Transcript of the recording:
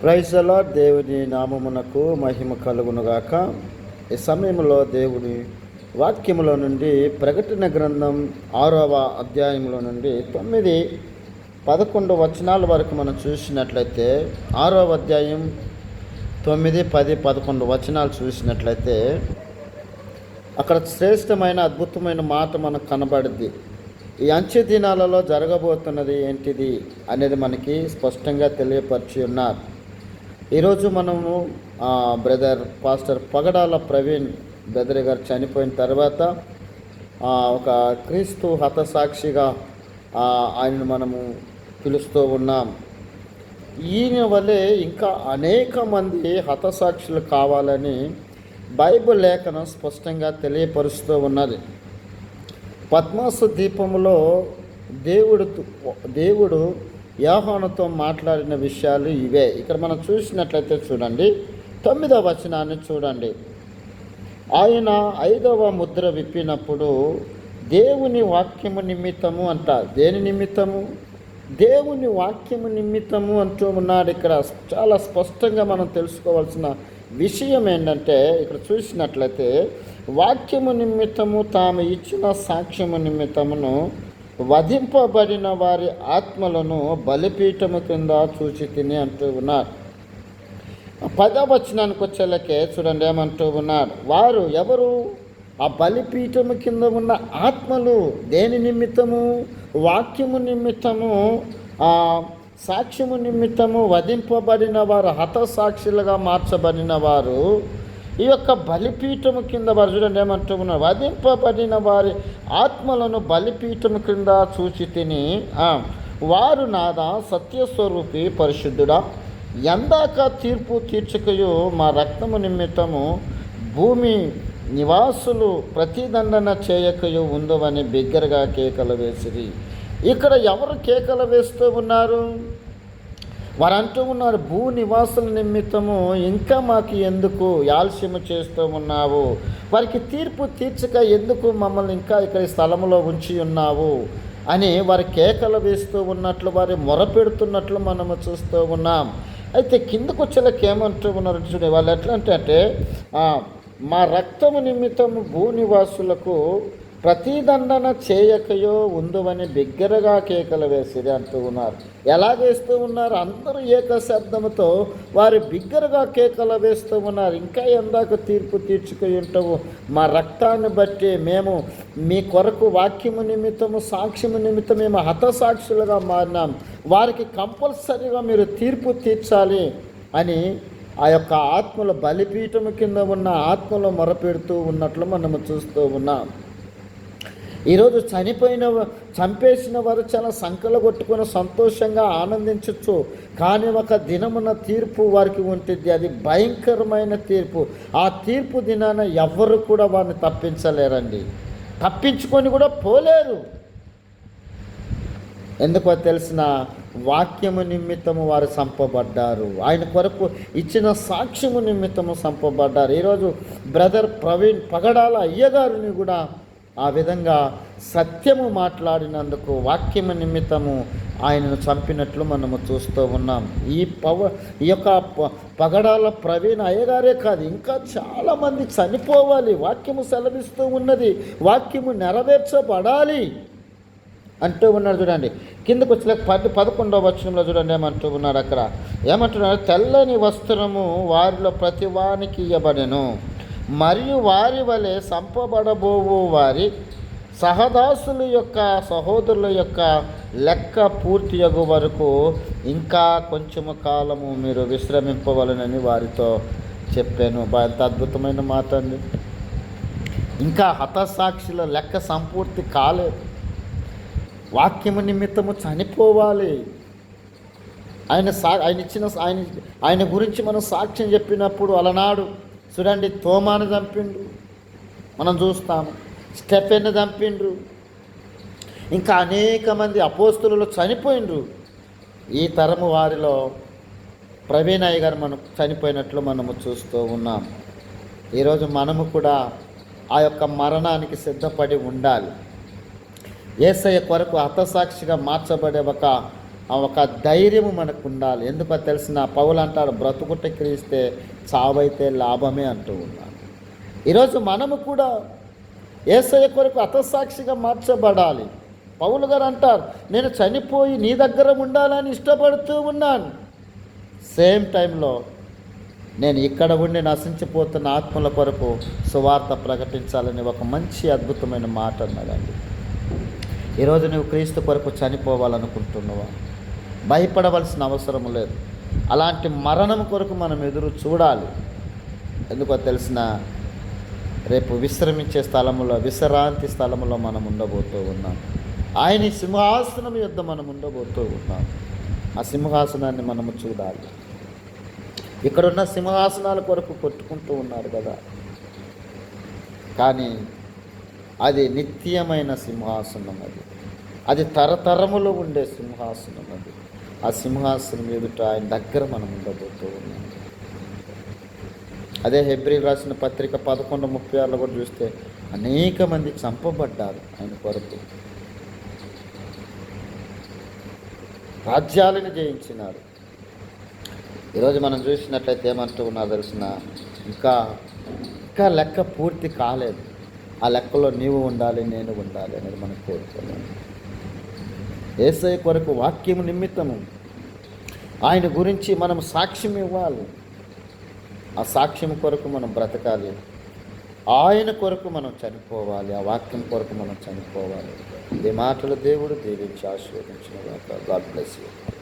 ప్రైజలా దేవుని నామమునకు మహిమ కలుగునుగాక. ఈ సమయంలో దేవుని వాక్యములో నుండి ప్రకటన గ్రంథం ఆరవ అధ్యాయంలో నుండి తొమ్మిది పదకొండు వచనాల వరకు మనం చూసినట్లయితే ఆరవ అధ్యాయం తొమ్మిది పది పదకొండు వచనాలు చూసినట్లయితే అక్కడ శ్రేష్టమైన అద్భుతమైన మాట మనకు కనబడింది. ఈ అంచె దినాలలో జరగబోతున్నది ఏంటిది అనేది మనకి స్పష్టంగా తెలియపరిచి ఉన్నారు. ఈరోజు మనము brother pastor Pagadala Praveen brother గారు చనిపోయిన తర్వాత ఒక క్రీస్తు హతసాక్షిగా ఆయనను మనము పిలుస్తూ ఉన్నాం. ఈయన వల్లే ఇంకా అనేక మంది హతసాక్షులు కావాలని బైబిల్ లేఖనం స్పష్టంగా తెలియపరుస్తూ ఉన్నది. పద్మాసు దీపంలో దేవుడు దేవుడు యాహానుతో మాట్లాడిన విషయాలు ఇవే. ఇక్కడ మనం చూసినట్లయితే చూడండి. తొమ్మిదవ వచనాన్ని చూడండి. ఆయన ఐదవ ముద్ర విప్పినప్పుడు దేవుని వాక్యము నిమిత్తము అంట. దేని నిమిత్తము? దేవుని వాక్యము నిమిత్తము అంటూ ఉన్నాడు. ఇక్కడ చాలా స్పష్టంగా మనం తెలుసుకోవాల్సిన విషయం ఏంటంటే ఇక్కడ చూసినట్లయితే వాక్యము నిమిత్తము తాము ఇచ్చిన సాక్ష్యము నిమిత్తమును వధింపబడిన వారి ఆత్మలను బలిపీఠము కింద చూచి తిని అంటూ ఉన్నారు. పదవచనానికి వచ్చేలకే చూడండి ఏమంటూ ఉన్నారు. వారు ఎవరు? ఆ బలిపీఠము కింద ఉన్న ఆత్మలు దేని నిమిత్తము? వాక్యము నిమిత్తము సాక్ష్యము నిమిత్తము వధింపబడిన వారు హతసాక్షులుగా మార్చబడిన వారు ఈ యొక్క బలిపీఠము కింద వారు చూడండి ఏమంటూ ఉన్నారు వధింపబడిన వారి ఆత్మలను బలిపీఠము కింద చూచి తిని వారు నాదా సత్యస్వరూపి పరిశుద్ధుడా ఎందాక తీర్పు తీర్చకయు మా రక్తము నిమిత్తము భూమి నివాసులు ప్రతిదండన చేయకయు ఉందవని బిగ్గరగా కేకలు వేసిరి. ఇక్కడ ఎవరు కేకలు వేస్తూ ఉన్నారు? వారు అంటూ ఉన్నారు భూ నివాసుల నిమిత్తము ఇంకా మాకు ఎందుకు ఆలస్యము చేస్తూ ఉన్నావు? వారికి తీర్పు తీర్చక ఎందుకు మమ్మల్ని ఇంకా ఇక్కడ స్థలంలో ఉంచి ఉన్నావు? అని వారి కేకలు వేస్తూ ఉన్నట్లు వారి మొరపెడుతున్నట్లు మనము చూస్తూ ఉన్నాం. అయితే కిందకు వచ్చేలాకి ఏమంటూ ఉన్నారు చూడండి వాళ్ళు ఎట్లా అంటే అంటే మా రక్తము నిమిత్తము భూ నివాసులకు ప్రతిదండన చేయకయో ఉందువని బిగ్గరగా కేకలు వేసిరి అంటూ ఉన్నారు. ఎలా వేస్తూ ఉన్నారు? అందరూ ఏక శబ్దముతో వారు బిగ్గరగా కేకలు వేస్తూ ఉన్నారు. ఇంకా ఎందాక తీర్పు తీర్చుకు ఉంటావు. మా రక్తాన్ని బట్టి మేము మీ కొరకు వాక్యము నిమిత్తము సాక్ష్యము నిమిత్తం మేము హతసాక్షులుగా మారినాం. వారికి కంపల్సరీగా మీరు తీర్పు తీర్చాలి అని ఆ యొక్క ఆత్మల బలిపీఠము కింద ఉన్న ఆత్మలో మొరపెడుతూ ఉన్నట్లు మనము చూస్తూ ఉన్నాం. ఈరోజు చనిపోయిన చంపేసిన వారు చాలా సంకలు కొట్టుకుని సంతోషంగా ఆనందించవచ్చు కానీ ఒక దినమున తీర్పు వారికి ఉంటుంది. అది భయంకరమైన తీర్పు. ఆ తీర్పు దినాన ఎవ్వరు కూడా వారిని తప్పించలేరండి. తప్పించుకొని కూడా పోలేరు. ఎందుకో తెలిసిన వాక్యము నిమిత్తము వారు సంపబడ్డారు ఆయన కొరకు ఇచ్చిన సాక్ష్యము నిమిత్తము సంపబడ్డారు ఈరోజు బ్రదర్ ప్రవీణ్ పగడాల అయ్యగారిని కూడా ఆ విధంగా సత్యము మాట్లాడినందుకు వాక్యము నిమిత్తము ఆయనను చంపినట్లు మనము చూస్తూ ఉన్నాం. ఈ పవ ఈ యొక్క ప- పగడాల ప్రవీణ్ అయ్యగారే కాదు ఇంకా చాలామంది చనిపోవాలి వాక్యము సెలవిస్తూ ఉన్నది వాక్యము నెరవేర్చబడాలి అంటూ ఉన్నాడు చూడండి. కిందకు వచ్చి పది పదకొండవ వచనంలో చూడండి ఏమంటూ ఉన్నాడు అక్కడ. ఏమంటున్నాడు? తెల్లని వస్త్రము వారిలో ప్రతి వానికి ఇవ్వబడెను మరియు వారి వలె సంపబడబోవు వారి సహదాసుల యొక్క సహోదరుల యొక్క లెక్క పూర్తి అగు వరకు ఇంకా కొంచెము కాలము మీరు విశ్రమింపవలనని వారితో చెప్పాను. ఎంత అద్భుతమైన మాట అండి. ఇంకా హతసాక్షుల లెక్క సంపూర్తి కాలేదు. వాక్యము నిమిత్తము చనిపోవాలి. ఆయన సా ఆయన ఇచ్చిన ఆయన ఆయన గురించి మనం సాక్ష్యం చెప్పినప్పుడు అలనాడు చూడండి తోమాను చంపిండ్రు. మనం చూస్తాము. స్టెఫెన్ చంపిండ్రు. ఇంకా అనేక మంది అపోస్తులలో చనిపోయిండ్రు. ఈ తరము వారిలో ప్రవీణయ్య గారు మనం చనిపోయినట్లు మనము చూస్తూ ఉన్నాం. ఈరోజు మనము కూడా ఆ యొక్క మరణానికి సిద్ధపడి ఉండాలి. ఏసయ్య కొరకు హతసాక్షిగా మార్చబడే ఒక ఒక ధైర్యము మనకు ఉండాలి ఎందుకో తెలిసిన పౌలు అంటాడు బ్రతుకుట క్రీస్తే చావైతే లాభమే అంటూ ఉన్నాడు. ఈరోజు మనము కూడా ఏసయ్య కొరకు అతసాక్షిగా మార్చబడాలి. పౌలు గారు అంటారు నేను చనిపోయి నీ దగ్గర ఉండాలని ఇష్టపడుతూ ఉన్నాను. సేమ్ టైంలో నేను ఇక్కడ ఉండి నశించిపోతున్న ఆత్మల కొరకు సువార్త ప్రకటించాలని ఒక మంచి అద్భుతమైన మాట అన్నదండి. ఈరోజు నువ్వు క్రీస్తు కొరకు చనిపోవాలనుకుంటున్నావా? భయపడవలసిన అవసరం లేదు. అలాంటి మరణం కొరకు మనం ఎదురు చూడాలి. ఎందుకో తెలిసిన రేపు విశ్రమించే స్థలంలో విశ్రాంతి స్థలంలో మనం ఉండబోతూ ఉన్నాం. ఆయన సింహాసనం యుద్ధ మనం ఉండబోతూ ఉన్నాం. ఆ సింహాసనాన్ని మనము చూడాలి. ఇక్కడున్న సింహాసనాల కొరకు కొట్టుకుంటూ ఉన్నారు కదా. కానీ అది నిత్యమైన సింహాసనం అది. అది తరతరములో ఉండే సింహాసనం అది. ఆ సింహాసనం ఎదుట ఆయన దగ్గర మనం ఉండబోతూ ఉన్నాం. అదే హెబ్రి రాసిన పత్రిక పదకొండు ముప్పై ఆరులో కూడా చూస్తే అనేక మంది చంపబడ్డారు ఆయన కొరకు. రాజ్యాలను జయించినారు. ఈరోజు మనం చూసినట్లయితే ఏమంటూ ఉన్నారు తెలిసిన ఇంకా ఇంకా లెక్క పూర్తి కాలేదు. ఆ లెక్కలో నీవు ఉండాలి నేను ఉండాలి అనేది మనం కోరుకోవాలి ఏసై కొరకు వాక్యము నిమిత్తము ఆయన గురించి మనం సాక్ష్యం ఇవ్వాలి. ఆ సాక్ష్యం కొరకు మనం బ్రతకాలి. ఆయన కొరకు మనం చనిపోవాలి. ఆ వాక్యం కొరకు మనం చనిపోవాలి. ఈ మాటలు దేవుడు దీవించి ఆశీర్వదించిన గాడ్ బ్లెస్ యూ